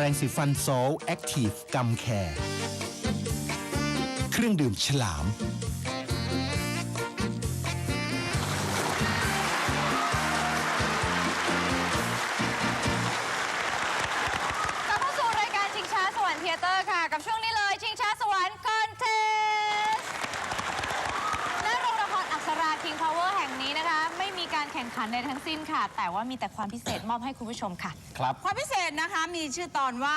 แปรงสีฟันโซลแอคทีฟกัมแคร์เครื่องดื่มฉลาม การแข่งขันใดทั้งสิ้นค่ะ แต่ว่ามีแต่ความพิเศษมอบให้คุณผู้ชมค่ะ ครับ ความพิเศษนะคะมีชื่อตอนว่า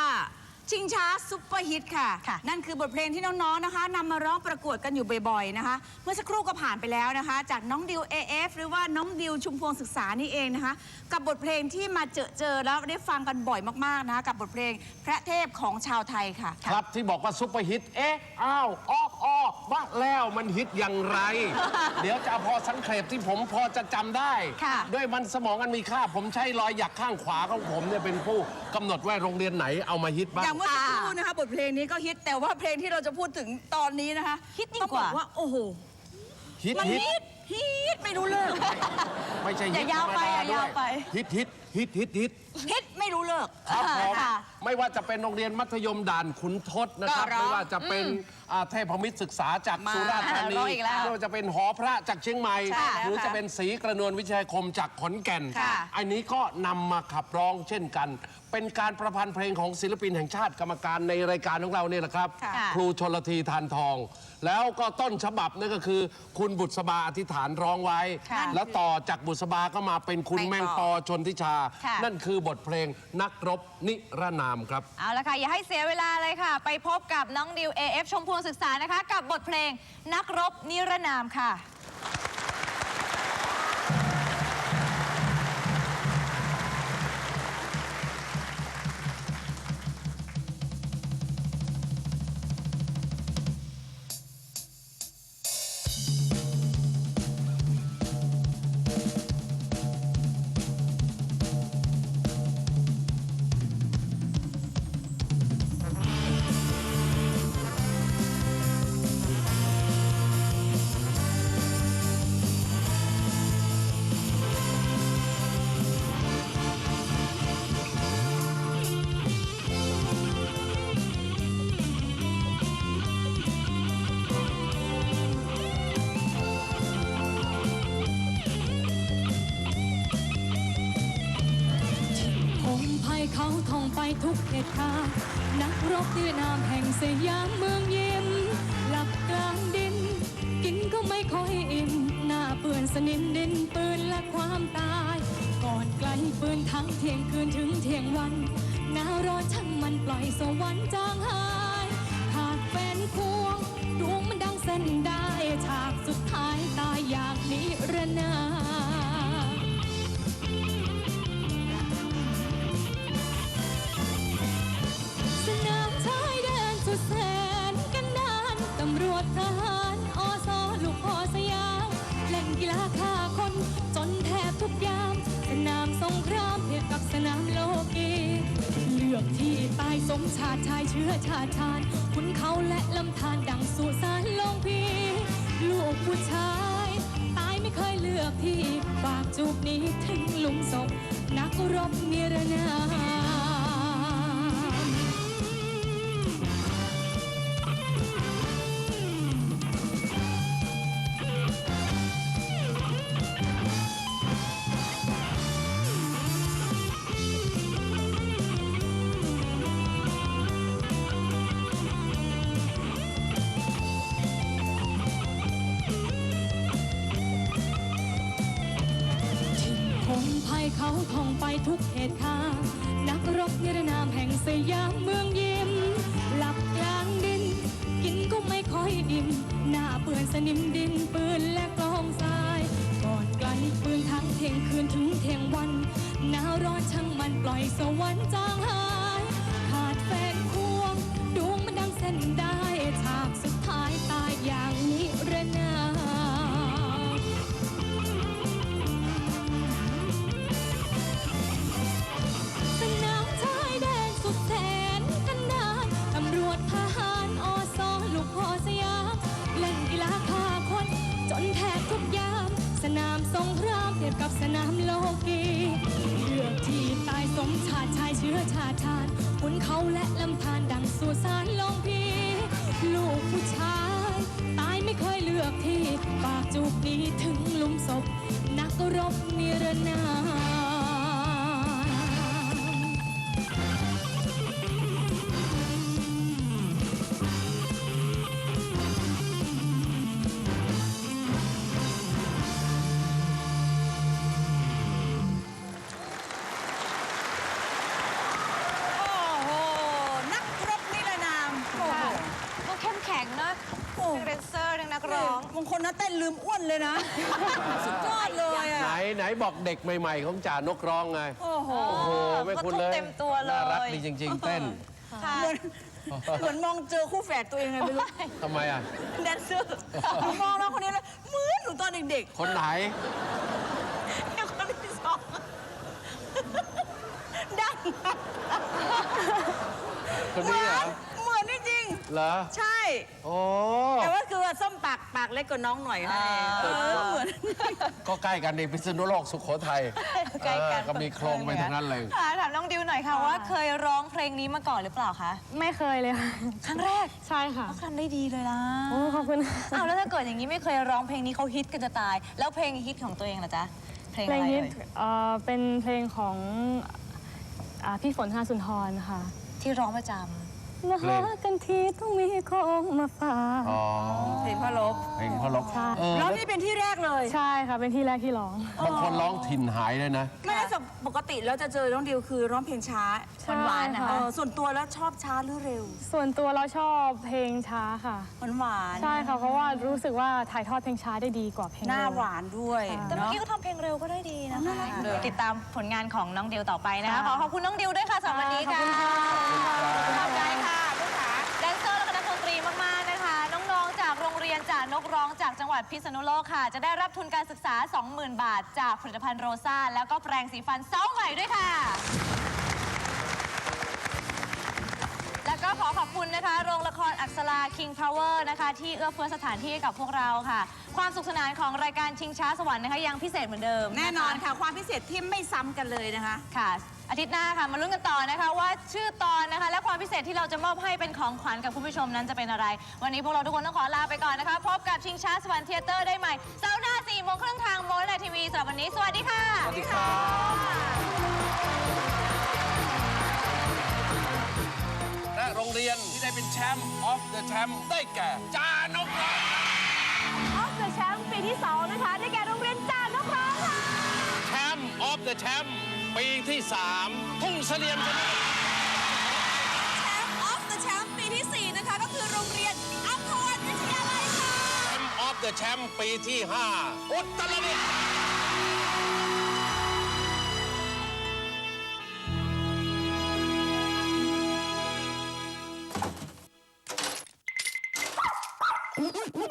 ชิงช้าซุปเปอร์ฮิตค่ะ ค่ะ นั่นคือบทเพลงที่น้องๆนะคะนำมาร้องประกวดกันอยู่บ่อยๆนะคะ เมื่อสักครู่ก็ผ่านไปแล้วนะคะ จากน้องดิว AF หรือว่าน้องดิวชุมพวงศึกษานี่เองนะคะ กับบทเพลงที่มาเจอเจอแล้วได้ฟังกันบ่อยมากๆนะคะกับบทเพลงพระเทพของชาวไทยค่ะ ครับที่บอกว่าซุปเปอร์ฮิต เอ๊ะ อ้าว ออกออ กว่าแล้วมันฮิตอย่างไร เดี๋ยวจะเอาพอสังเขปที่ผมพอจะจำได้ ค่ะ ด้วยมันสมองอันมีค่า ผมใช้รอยหยักข้างขวาของผมเนี่ยเป็นผู้กำหนดว่าโรงเรียนไหนเอามาฮิตบ้าอย่างงเมื่อสักครู่นะคะบทเพลงนี้ก็ฮิตแต่ว่าเพลงที่เราจะพูดถึงตอนนี้นะคะฮิตยิ่งต้องกบว่าอกว่า โอ้โหฮิตมันฮิตฮิตฮิตไม่รู้เลิก ไม่ใช่อฮิย่าตยาวไปธรรมดอย่ายาวด้ไป ฮิตฮิตฮิตฮิตฮิต ฮิตไม่รู้เลิก ครับผมค่ะ ไม่ว่าจะเป็นโรงเรียนมัธยมด่านขุนทศนะครับ ก็ร้องไม่ว่าจะเป็นอ่าเทพมิตรศึกษาจากมาสุราษฎร์ธานีร้องอีกแล้วไม่ว่าจะเป็นหอพระจากเชียงใหม่ ใช่แล้วหรือค่ะจะเป็นศรีกระนวลวิชัยคมจากขอนแก่น ค่ะ อันนี้ก็นำมาขับร้องเช่นกัน เป็นการประพันธ์เพลงของศิลปินแห่งชาติกรรมการในรายการของเราเนี่ยแหละครับ ค่ะ ครูชนละทีทานทอง แล้วก็ต้นฉบับนั่นก็คือ คุณบุษบาอธิษฐานร้องไว้ ค่ะ แล้วต่อจากบุษบาก็มาเป็นคุณแมแมงงปอปอชนทิชา ค่ะ นั่นคือบทเพลงนักรบนิรนามครับ เอาละค่ะ อย่าให้เสียเวลาเลยค่ะ ไปพบกับน้องดิว AF ชมพวงศึกษานะคะ กับบทเพลงนักรบนิรนามค่ะ ทุกเหตุการณ์นักรบดือนามแห่งสยามเมืองยิ้มหลับกลางดิน กินก็ไม่ค่อยอิ่มหน้าเปื้อนสนิมดินปืนและความตาย ก่อนไกลปืนทั้งเที่ยงคืนถึงเที่ยงวันหนาวร้อนช่างมันปล่อยสวรรค์จางหายขาดแฟนควงดวงมันดังเส้นได้ฉากสุดท้ายตายอยางนิรนาม เชื้อชาติชานคุณเขาและลำธารดังสุสานลงพีลูกผู้ชาย ตายไม่เคยเลือกที่ฝากจูบนี้ถึงหลุมศพนักรบเนรนา ไปทุกเหตุการณ์นักรบนิรนามแห่งสยามเมืองยิ้ม หลับกลางดิน กินก็ไม่ค่อยอิ่ม หน้าเปื่อนสนิมดินปืนและกองทราย ก่อนไกลปืนทั้งเที่ยงคืนถึงเที่ยงวัน หนาวร้อนช่างมันปล่อยสวรรค์จ เขาและลำธารดังสุสานลงพีลูกผู้ชาย ตายไม่เคยเลือกที่ ปากจูบดีถึงลุมศพ นักรบนิรนาม ทั้งแดนเซอร์ทั้งนักร้อง บางคนนะเต้นลืมอ้วนเลยนะ สุดยอดเลยไหนอะ ไหนบอกเด็กใหม่ๆของจ่านกร้องไง โอ้โห โอ้โหไม่คุณเลยก็ทุบเต็มตัวเลย น่ารักดีจริง ๆ เต้นค่ะเหมือนเหมือนมองเจอคู่แฝดตัวเองไงไม่รู้ ทำไมอะ แดนเซอร์หนูมองน้องคนนี้แล้วเหมือนหนูตอนเด็กคนไหนๆแล้วคนที่สองดังคนเหมืนี้อนเหรอ เหมือนจริงเหรอๆใช่ โอ้แต่ว่าคือว่าส้มปากปากเล็กกว่าน้องหน่อยนั่นเองเออเหมือนก็ใกล้กันในพิษณุโลกสุโขทัยใกล้กันเออก็มีโครงไปทางนั้นเลย ค่ะถามน้องดิวหน่อยค่ะว่าเคยร้องเพลงนี้มาก่อนหรือเปล่าคะไม่เคยเลยค่ะ ครั้งแรกใช่ค่ะทำได้ดีเลยล่ะโอ้ขอบคุณค่ะอ้าวแล้วถ้าเกิดอย่างนี้ไม่เคยร้องเพลงนี้เขาฮิตกันจะตาย แล้วเพลงฮิตของตัวเองล่ะจ๊ะเพลงเพอะลไรงฮิตเอ่ยเอ่อเป็นเพลงของอ่าพี่ฝนธนสุนทรค่ะ ที่ร้องประจ มาหากันทีต้องมีของมาฝากอ๋อเพลงพ่อลบเพลงพ่อลบใช่เออแล้วนี่เป็นที่แรกเลยใช่ค่ะเป็นที่แรกที่ร้องบางคนร้องถิ่นหายเลยนะไม่ได้จากปกติแล้วจะเจอน้องดิวคือร้องเพลงช้าใช่หวานๆนะค่ะคะเออส่วนตัวแล้วชอบช้าหรือเร็ว ส่วนตัวเราชอบเพลงช้าค่ะหวานหวานใช่ค่ะเพราะว่ารู้สึกว่าถ่ายทอดเพลงช้าได้ดีกว่าเพลงหน้าเร็วหวานด้วยำแต่เมื่อเนาะกี้ก็ทำเพลงเร็วก็ได้ดีนะคะน่ารักเลยติดตามผลงานของน้องดิวต่อไปนะคะค่ะขอขอบคุณน้องดิวด้วยค่ะสำหรับวันนี้ค่ะขอบใจค่ะ จากจังหวัดพิษณุโลกค่ะ จะได้รับทุนการศึกษา 20,000 บาท จากผลิตภัณฑ์โรซ่า แล้วก็แปรงสีฟันเซ้าใหม่ด้วยค่ะ แล้วก็ขอขอบคุณนะคะ โรงละครอักษรา King Power นะคะ ที่เอื้อเฟื้อสถานที่ให้กับพวกเราค่ะ ความสุขสนานของรายการชิงช้าสวรรค์นะคะยังพิเศษเหมือนเดิมแน่นอนค่ะ ความพิเศษที่ไม่ซ้ำกันเลยนะคะ ค่ะ อาทิตย์หน้าค่ะ มาลุ้นกันต่อนะคะ ว่าชื่อตอนนะคะ และความพิเศษที่เราจะมอบให้เป็นของขวัญกับคุณผู้ชมนั้นจะเป็นอะไร วันนี้พวกเราทุกคนต้องขอลาไปก่อนนะคะ พบกับชิงช้าสวรรค์เทยเตอร์ได้ใหม่เสาร์หน้า4โมงครึ่งทางโมเลทีวีสำหรับวันนี้ สวัสดีค่ะ สวัสดีครับและโรงเรียนที่ได้เป็นแชมป์ออฟเดอะแชมป์ได้แก่ จานกร้องออฟเดอะแชมป์ปีที่ 2 นะคะ ได้แก่โรงเรียนจานกร้องค่ะ แชมป์ออฟเดอะแชมป์ ปีที่สามทุ่งเสลี่ยมชนะแชมป์ออฟเดอะแชมป์ปีที่สี่นะคะก็คือโรงเรียนอัมพวัวิทยาลัยค่ะแชมป์ออฟเดอะแชมป์ปีที่ห้าอุตรดิตถ